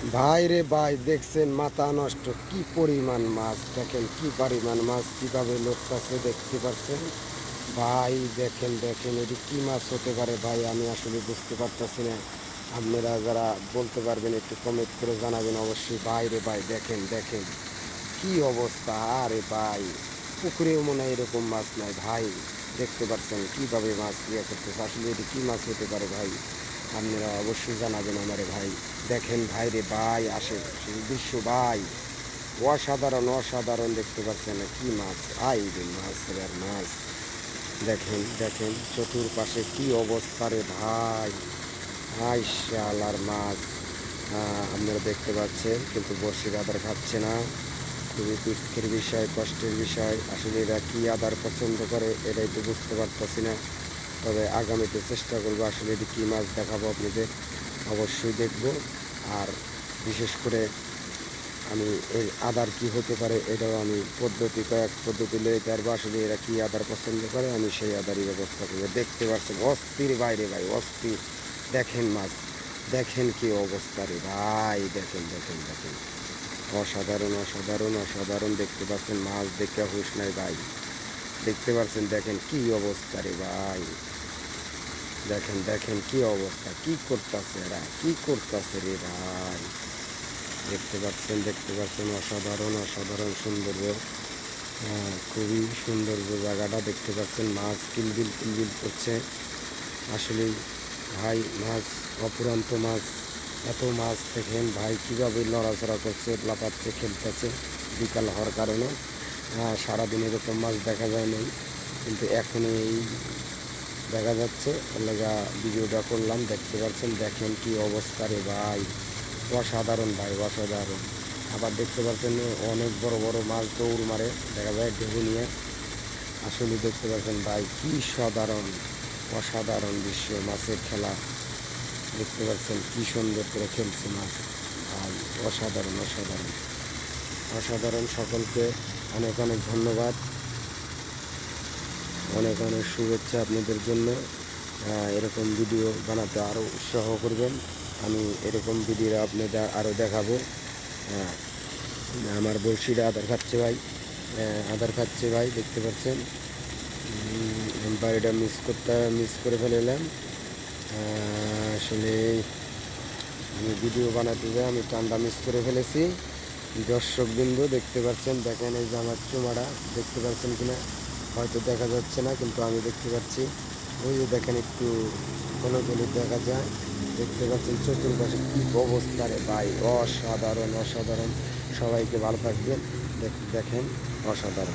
ভাই রে ভাই, দেখছেন মাথা নষ্ট। কি পরিমাণ মাছ? দেখেন কি পরিমাণ মাছ, কীভাবে লড়তেছে দেখতে পাচ্ছেন ভাই, দেখেন দেখেন, এটি কি মাছ হতে পারে ভাই? আমি আসলে বুঝতে পারতেছি না। আপনারা যারা বলতে পারবেন, একটু কমেন্ট করে জানাবেন অবশ্যই। ভাই রে ভাই, দেখেন দেখেন, কি অবস্থা? আরে ভাই, পুকুরেও মনে হয় এরকম মাছ নাই। ভাই, দেখতে পাচ্ছেন কীভাবে মাছ ইয়ে করতেছে? আসলে এটি কী মাছ হতে পারে ভাই? আপনারা অবশ্যই জানাবেন আমারে ভাই। দেখেন ভাই রে ভাই আসে দৃশ্য ভাই, অসাধারণ অসাধারণ দেখতে পাচ্ছেন না, কি মাছ? আই রে মাছ রে মাছ। দেখেন দেখেন, চতুর্পাশে কি অবস্থা রে ভাই। আই শালার মাছ। আপনারা দেখতে পাচ্ছেন, কিন্তু বর্ষির আদার খাচ্ছে না। খুবই দুঃখের বিষয়, কষ্টের বিষয়। আসলে এরা কী আদার পছন্দ করে, এটাই তো বুঝতে পারতেছি না। তবে আগামীতে চেষ্টা করব আসলে এটি কী মাছ দেখাবো আপনাদের অবশ্যই দেখব। আর বিশেষ করে আমি এই আদার কি হতে পারে এটাও আমি পদ্ধতি, কয়েক পদ্ধতি লয়ে পারব। আসলে এরা কি আদার পছন্দ করে আমি সেই আদারই ব্যবস্থা করব। দেখতে পাচ্ছেন অস্থির বাইরে ভাই, অস্থির। দেখেন মাছ, দেখেন কি অবস্থা রে ভাই। দেখেন দেখেন দেখেন। অসাধারণ অসাধারণ অসাধারণ দেখতে পাচ্ছেন মাছ, দেখে হুশ নাই ভাই। দেখতে পাচ্ছেন, দেখেন কি অবস্থা রে ভাই। দেখেন দেখেন কি অবস্থা কি করতেছে এরা কি করতেছে রে ভাই? দেখতে পাচ্ছেন দেখতে পাচ্ছেন অসাধারণ অসাধারণ সৌন্দর্য হ্যাঁ, খুবই সৌন্দর্য জায়গাটা দেখতে পাচ্ছেন মাছ কিলবিল কিলবিল করছে। আসলেই ভাই মাছ অপুরান্ত মাছ এত মাছ দেখেন ভাই কীভাবে নড়াচড়া করছে লাপাচ্ছে খেলতেছে বিকাল হওয়ার কারণে। হ্যাঁ, সারাদিন এরকম মাছ দেখা যায় নাই কিন্তু এখন এই দেখা যাচ্ছে। লেগা ভিডিওটা করলাম, দেখতে পাচ্ছেন, দেখেন কি অবস্থা রে ভাই। অসাধারণ ভাই, অসাধারণ। আবার দেখতে পাচ্ছেন অনেক বড় বড় মাছ দৌড় মারে, দেখা যায় ঢেউ নিয়ে। আসলে দেখতে পাচ্ছেন ভাই, কি সাধারণ, অসাধারণ দৃশ্য মাছের খেলা। দেখতে পাচ্ছেন কি সুন্দর করে খেলছে মাছ। ভাই, অসাধারণ অসাধারণ। অসাধারণ সকলকে অনেক অনেক ধন্যবাদ। অনেক অনেক শুভেচ্ছা আপনাদের জন্য। এরকম ভিডিও বানাতে আরও উৎসাহ করবেন। আমি এরকম ভিডিও আপনাদের আরও দেখাবো। আমার বড়শিটা আধার খাচ্ছে ভাই। আধার খাচ্ছে ভাই, দেখতে পাচ্ছেন? বাড়িটা মিস করতে মিস করে ফেলেলাম। আসলে আমি ভিডিও বানাতে যাই আমি টান্ডা মিস করে ফেলেছি। দর্শক বিন্দু দেখতে পাচ্ছেন, দেখেন এই যে আমার চুমাটা, দেখতে পাচ্ছেন কিনা? হয়তো দেখা যাচ্ছে না, কিন্তু আমি দেখতে পাচ্ছি। ওই যে দেখেন একটু কোনো হলুদ দেখা যায়। দেখতে পাচ্ছেন চতুর্পাশে কী অবস্থা রে ভাই, অসাধারণ অসাধারণ। সবাইকে ভালো থাকবেন, দেখ- দেখেন, অসাধারণ।